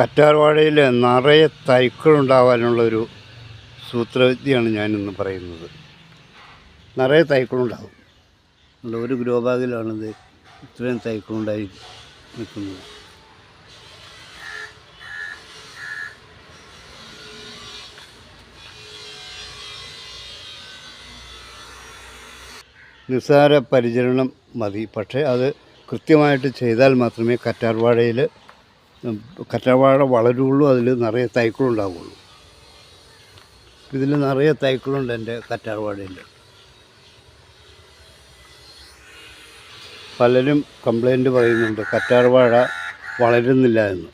കറ്റാർവാഴയിൽ നിറയെ തൈക്കളുണ്ടാവാനുള്ളൊരു സൂത്രവിദ്യയാണ് ഞാനിന്ന് പറയുന്നത്. നിറയെ തൈക്കളുണ്ടാവും. ഒരു ഗ്രോ ബാഗിലാണിത് ഇത്രയും തൈക്കളുണ്ടായി നിൽക്കുന്നത്. നിസ്സാര പരിചരണം മതി. പക്ഷേ അത് കൃത്യമായിട്ട് ചെയ്താൽ മാത്രമേ കറ്റാർവാഴയിൽ കറ്റാർവാഴ വളരുള്ളൂ അതിൽ നിറയെ തൈക്കളുണ്ടാവുള്ളൂ ഇതിൽ നിറയെ തൈക്കളുണ്ട് എന്റെ കറ്റാർവാഴയിൽ പലരും കംപ്ലൈന്റ് പറയുന്നുണ്ട് കറ്റാർവാഴ വളരുന്നില്ല എന്ന്.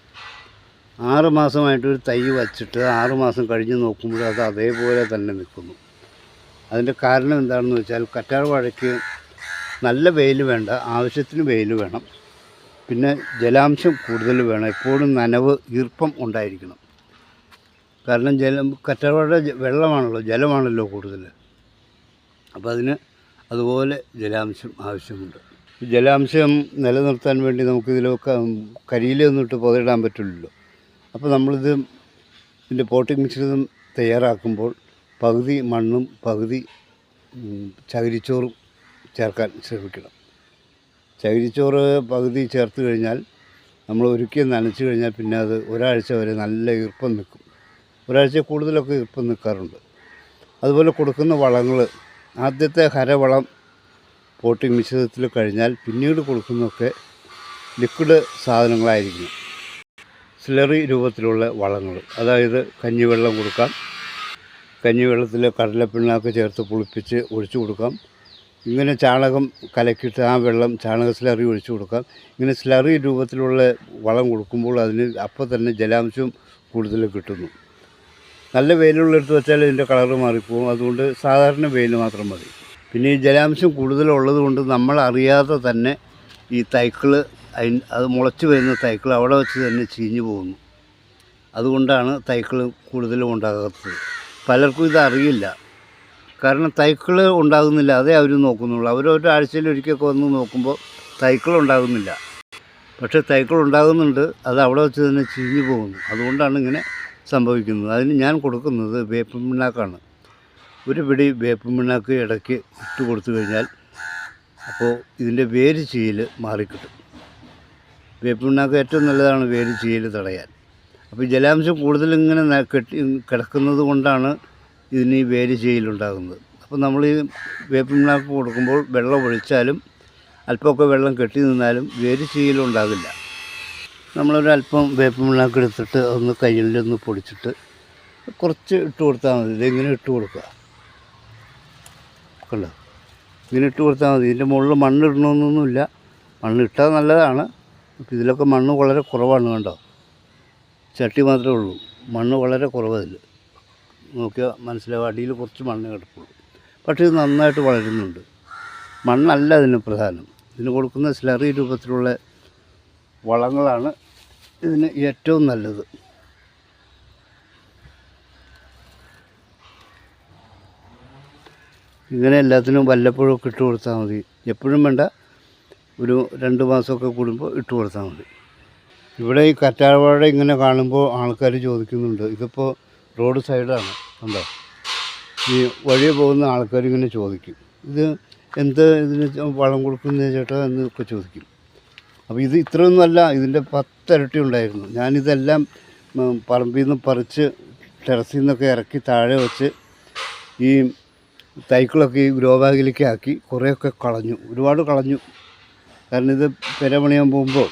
ആറ് മാസമായിട്ടൊരു തൈ വച്ചിട്ട് ആറ് മാസം കഴിഞ്ഞ് നോക്കുമ്പോൾ അത് അതേപോലെ തന്നെ നിൽക്കുന്നു. അതിന്റെ കാരണം എന്താണെന്ന് വെച്ചാൽ കറ്റാർവാഴയ്ക്ക് നല്ല വെയിൽ വേണ്ട ആവശ്യത്തിന് വെയിൽ വേണം. പിന്നെ ജലാംശം കൂടുതൽ വേണം. എപ്പോഴും നനവ് ഈർപ്പം ഉണ്ടായിരിക്കണം. കാരണം ജലം കറ്റവട വെള്ളമാണല്ലോ ജലമാണല്ലോ കൂടുതൽ. അപ്പോൾ അതിന് അതുപോലെ ജലാംശം ആവശ്യമുണ്ട്. ജലാംശം നിലനിർത്താൻ വേണ്ടി നമുക്കിതിലൊക്കെ കരിയിലൊന്നിട്ട് പുതയിടാൻ പറ്റില്ലല്ലോ. അപ്പോൾ നമ്മളിത് ഇതിന്റെ പോട്ടിംഗ് മിശ്രിതം തയ്യാറാക്കുമ്പോൾ പകുതി മണ്ണും പകുതി ചകിരിച്ചോറും ചേർക്കാൻ ശ്രമിക്കണം. ചകിരിച്ചോറ് പകുതി ചേർത്ത് കഴിഞ്ഞാൽ നമ്മൾ ഒരുക്കി നനച്ച് കഴിഞ്ഞാൽ പിന്നെ അത് ഒരാഴ്ച വരെ നല്ല ഈർപ്പം നിൽക്കും. ഒരാഴ്ച കൂടുതലൊക്കെ ഈർപ്പം നിൽക്കാറുണ്ട്. അതുപോലെ കൊടുക്കുന്ന വളങ്ങൾ ആദ്യത്തെ ഹരവളം പോട്ടിംഗ് മിശ്രിതത്തിൽ കഴിഞ്ഞാൽ പിന്നീട് കൊടുക്കുന്നതൊക്കെ ലിക്വിഡ് സാധനങ്ങളായിരിക്കും. സ്ലറി രൂപത്തിലുള്ള വളങ്ങൾ അതായത് കഞ്ഞിവെള്ളം കൊടുക്കാം. കഞ്ഞിവെള്ളത്തിൽ കടലപ്പിണ്ണാക്ക് ചേർത്ത് പുളിപ്പിച്ച് ഒഴിച്ചു കൊടുക്കാം. ഇങ്ങനെ ചാണകം കലക്കിയിട്ട് ആ വെള്ളം ചാണക സ്ലറി ഒഴിച്ചു കൊടുക്കാം. ഇങ്ങനെ സ്ലറി രൂപത്തിലുള്ള വളം കൊടുക്കുമ്പോൾ അതിന് അപ്പോൾ തന്നെ ജലാംശം കൂടുതൽ കിട്ടുന്നു. നല്ല വെയിലുള്ളിടത്ത് വെച്ചാൽ ഇതിന്റെ കളറ് മാറിപ്പോകും. അതുകൊണ്ട് സാധാരണ വെയിൽ മാത്രം മതി. പിന്നെ ഈ ജലാംശം കൂടുതലുള്ളത് കൊണ്ട് നമ്മൾ അറിയാതെ തന്നെ ഈ തൈക്കൾ അതിന് അത് മുളച്ച് വരുന്ന തൈക്കൾ അവിടെ വെച്ച് തന്നെ ചീഞ്ഞു പോകുന്നു. അതുകൊണ്ടാണ് തൈക്കൾ കൂടുതലും ഉണ്ടാകാത്തത്. പലർക്കും ഇത് അറിയില്ല. കാരണം തൈക്കൾ ഉണ്ടാകുന്നില്ല അതേ അവർ നോക്കുന്നുള്ളൂ. അവർ ഒരാഴ്ചയിൽ ഒരിക്കലൊക്കെ വന്ന് നോക്കുമ്പോൾ തൈക്കൾ ഉണ്ടാകുന്നില്ല. പക്ഷേ തൈക്കൾ ഉണ്ടാകുന്നുണ്ട് അത് അവിടെ വെച്ച് തന്നെ ചീഞ്ഞു പോകുന്നു. അതുകൊണ്ടാണ് ഇങ്ങനെ സംഭവിക്കുന്നത്. അതിന് ഞാൻ കൊടുക്കുന്നത് വേപ്പിൻ പിണ്ണാക്കാണ്. ഒരു പിടി വേപ്പിൻ പിണ്ണാക്ക് ഇടയ്ക്ക് ഇട്ട് കൊടുത്തു കഴിഞ്ഞാൽ അപ്പോൾ ഇതിന്റെ വേര് ചീയൽ മാറിക്കിട്ടും. വേപ്പിൻ പിണ്ണാക്ക് ഏറ്റവും നല്ലതാണ് വേര് ചീയൽ തടയാൻ. അപ്പോൾ ജലാംശം കൂടുതലിങ്ങനെ കെട്ടി കിടക്കുന്നത് കൊണ്ടാണ് ഇതിന് ഈ വേര് ചെയ്യലുണ്ടാകുന്നത് അപ്പോൾ നമ്മൾ ഈ വേപ്പിൻ പിണ്ണാക്ക് കൊടുക്കുമ്പോൾ വെള്ളം ഒഴിച്ചാലും അല്പമൊക്കെ വെള്ളം കെട്ടി നിന്നാലും വേര് ചെയ്യലുണ്ടാകില്ല നമ്മളൊരല്പം വേപ്പിൻ പിണ്ണാക്ക് എടുത്തിട്ട് ഒന്ന് കയ്യിലൊന്ന് പൊടിച്ചിട്ട് കുറച്ച് ഇട്ട് കൊടുത്താൽ മതി. ഇതിങ്ങനെ ഇട്ട് കൊടുക്കുക. കണ്ടോ? ഇങ്ങനെ ഇട്ട് കൊടുത്താൽ മതി. ഇതിന്റെ മുകളിൽ മണ്ണ് ഇടണമെന്നൊന്നുമില്ല. മണ്ണ് ഇട്ടാൽ നല്ലതാണ്. അപ്പോൾ ഇതിലൊക്കെ മണ്ണ് വളരെ കുറവാണ് കണ്ടോ? ചട്ടി മാത്രമേ ഉള്ളൂ. മണ്ണ് വളരെ കുറവതിൽ നോക്കിയാൽ മനസ്സിലാവും അടിയിൽ കുറച്ച് മണ്ണ് കിടപ്പുള്ളൂ പക്ഷേ ഇത് നന്നായിട്ട് വളരുന്നുണ്ട്. മണ്ണല്ല ഇതിന് പ്രധാനം. ഇതിന് കൊടുക്കുന്ന സ്ലറി രൂപത്തിലുള്ള വളങ്ങളാണ് ഇതിന് ഏറ്റവും നല്ലത്. ഇങ്ങനെ എല്ലാത്തിനും വല്ലപ്പോഴും ഒക്കെ ഇട്ട് കൊടുത്താൽ മതി. എപ്പോഴും വേണ്ട ഒരു രണ്ട് മാസമൊക്കെ കൂടുമ്പോൾ ഇട്ട് കൊടുത്താൽ മതി. ഇവിടെ ഈ കറ്റാർവാഴ ഇങ്ങനെ കാണുമ്പോൾ ആൾക്കാർ ചോദിക്കുന്നുണ്ട് ഇതിപ്പോൾ റോഡ് സൈഡാണ്. കണ്ടോ? ഈ വഴി പോകുന്ന ആൾക്കാർ ഇങ്ങനെ ചോദിക്കും. ഇത് എന്ത് ഇതിന് വളം കൊടുക്കുന്ന ചേട്ടാ എന്നൊക്കെ ചോദിക്കും. അപ്പോൾ ഇത് ഇത്രയൊന്നുമല്ല ഇതിന്റെ പത്തിരട്ടി ഉണ്ടായിരുന്നു. ഞാനിതെല്ലാം പറമ്പിൽ നിന്ന് പറിച്ച് ടെറസിൽ നിന്നൊക്കെ ഇറക്കി താഴെ വെച്ച് ഈ തൈക്കളൊക്കെ ഈ ഗ്രോ ബാഗിലേക്ക് ആക്കി കുറേയൊക്കെ കളഞ്ഞു. ഒരുപാട് കളഞ്ഞു. കാരണം ഇത് പെരമണിയാൻ പോകുമ്പോൾ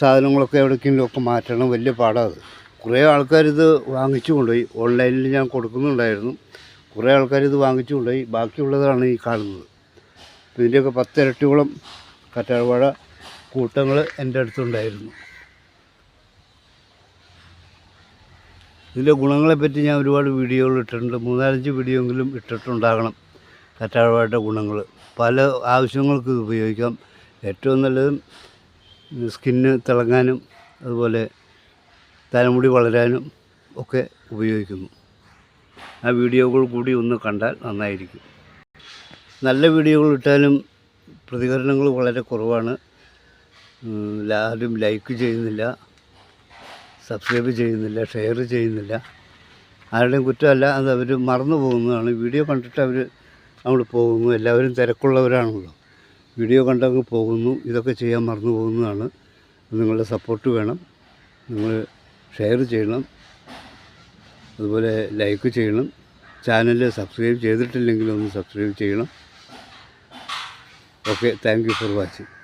സാധനങ്ങളൊക്കെ എവിടേക്കെങ്കിലുമൊക്കെ മാറ്റണം. വലിയ പാടാണ് കുറേ ആൾക്കാരിത് വാങ്ങിച്ചു കൊണ്ടുപോയി. ഓൺലൈനിൽ ഞാൻ കൊടുക്കുന്നുണ്ടായിരുന്നു. കുറേ ആൾക്കാർ ഇത് വാങ്ങിച്ചു കൊണ്ടുപോയി. ബാക്കിയുള്ളതാണ് ഈ കാണുന്നത്. ഇതിന്റെയൊക്കെ പത്തിരട്ടിയോളം കറ്റാർവാഴ കൂട്ടങ്ങൾ എന്റെ അടുത്തുണ്ടായിരുന്നു. ഇതിന്റെ ഗുണങ്ങളെപ്പറ്റി ഞാൻ ഒരുപാട് വീഡിയോകൾ ഇട്ടിട്ടുണ്ട്. മൂന്നാലഞ്ച് വീഡിയോ എങ്കിലും ഇട്ടിട്ടുണ്ടാകണം കറ്റാർവാഴയുടെ ഗുണങ്ങൾ. പല ആവശ്യങ്ങൾക്ക് ഉപയോഗിക്കാം. ഏറ്റവും നല്ലത് സ്കിന്ന് തിളങ്ങാനും അതുപോലെ തലമുടി വളരാനും ഒക്കെ ഉപയോഗിക്കുന്നു. ആ വീഡിയോകൾ കൂടി ഒന്ന് കണ്ടാൽ നന്നായിരിക്കും. നല്ല വീഡിയോകൾ ഇട്ടാലും പ്രതികരണങ്ങൾ വളരെ കുറവാണ്. ആരും ലൈക്ക് ചെയ്യുന്നില്ല സബ്സ്ക്രൈബ് ചെയ്യുന്നില്ല ഷെയർ ചെയ്യുന്നില്ല. ആരുടെയും കുറ്റമല്ല അത് അവർ മറന്നു പോകുന്നതാണ്. വീഡിയോ കണ്ടിട്ട് അവർ അങ്ങോട്ട് പോകുന്നു. എല്ലാവരും തിരക്കുള്ളവരാണല്ലോ. വീഡിയോ കണ്ടങ്ങ് പോകുന്നു. ഇതൊക്കെ ചെയ്യാൻ മറന്നു പോകുന്നതാണ്. നിങ്ങളുടെ സപ്പോർട്ട് വേണം. നിങ്ങൾ ഷെയർ ചെയ്യണം. അതുപോലെ ലൈക്ക് ചെയ്യണം. ചാനൽ സബ്സ്ക്രൈബ് ചെയ്തിട്ടില്ലെങ്കിൽ ഒന്ന് സബ്സ്ക്രൈബ് ചെയ്യണം. Okay thank for watching.